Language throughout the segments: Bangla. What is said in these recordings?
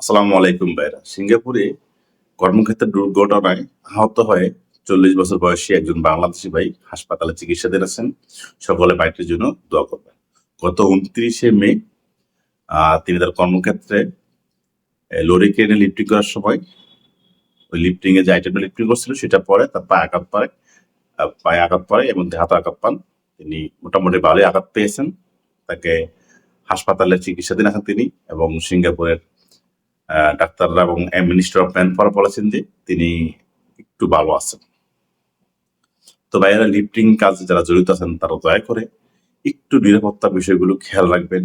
আসসালামু আলাইকুম ভাইরা। সিঙ্গাপুরে কর্মক্ষেত্রে দুর্ঘটনায় আহত হয়ে চল্লিশ বছর বয়সী একজন বাংলাদেশি ভাই হাসপাতালে চিকিৎসাধীন আছেন। সকলে বাইটের জন্য দোয়া করবেন। গত উনত্রিশে মে তিনি তার কর্মক্ষেত্রে লরি ক্রেনে লিফটিং করার সময় ওই লিফটিং এ যে আইটেমটা লিফটিং করছিল সেটা পরে তার পায়ে আঘাত পায় পায়ে আঘাত পায় এবং হাতে আঘাত পান। তিনি মোটামুটি ভালোই আঘাত পেয়েছেন। তাকে হাসপাতালে চিকিৎসাধীন আছেন তিনি এবং সিঙ্গাপুরের ডাক্তাররা এবং মিনিস্টার অফ ম্যান পাওয়ার বলেছেন যে তিনি একটু ভালো আছেন। তো ভাইয়েরা লিফটিং কাজে যারা জড়িত আছেন, তারা দয়া করে একটু নিরাপত্তা বিষয়গুলো খেয়াল রাখবেন।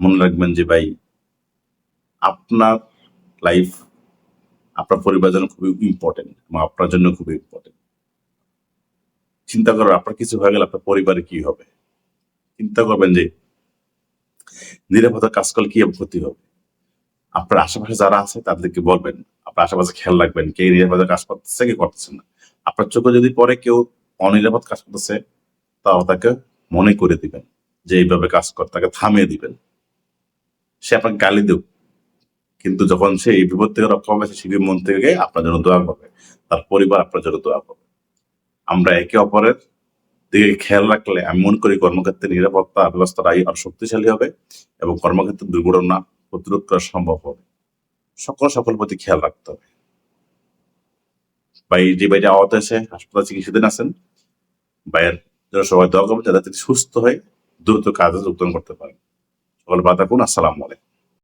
মনে রাখবেন যে ভাই, আপনার লাইফ আপনার পরিবার জন্য খুবই ইম্পর্টেন্ট এবং আপনার জন্য খুবই ইম্পর্টেন্ট চিন্তা করেন আপনার কিছু হয়ে গেলে আপনার পরিবারে কি হবে? চিন্তা করবেন যে নিরাপত্তা কাজ করলে কি ক্ষতি হবে? আপনার আশেপাশে যারা আছে, তাদেরকে বলবেন, আপনার আশেপাশে খেয়াল রাখবেন কে নিরাপদে কাজ করতেছে, কে করতেছে না। আপনার চোখে যদি পরে কেউ অনিরাপদ কাজ করতেছে তাও তাকে মনে করে দিবেন যে এইভাবে কাজ কর, তাকে থামিয়ে দিবেন। সে আপনাকে গালি দেব কিন্তু যখন সে এই বিপদ থেকে রক্ষা হবে সে মন থেকে আপনার জন্য দোয়া করবে, তার পরিবার আপনার জন্য দোয়া করবে। আমরা একে অপরের দিকে খেয়াল রাখলে আমি মনে করি কর্মক্ষেত্রে নিরাপত্তা ব্যবস্থাটা আরও শক্তিশালী হবে এবং কর্মক্ষেত্রে দুর্ঘটনা প্রতিরোধ করা সম্ভব হবে। সকল সকল প্রতি খেয়াল রাখতে হবে। ভাই, যে ভাইটা আওয়াত আছে হাসপাতাল চিকিৎসাধীন আছেন, ভাইয়ের জন্য সবাই দোয়া করবেন যাতে সুস্থ হয়ে দ্রুত কাজে যোগদান করতে পারেন। সকল বাধা কোন আসসালামু আলাইকুম।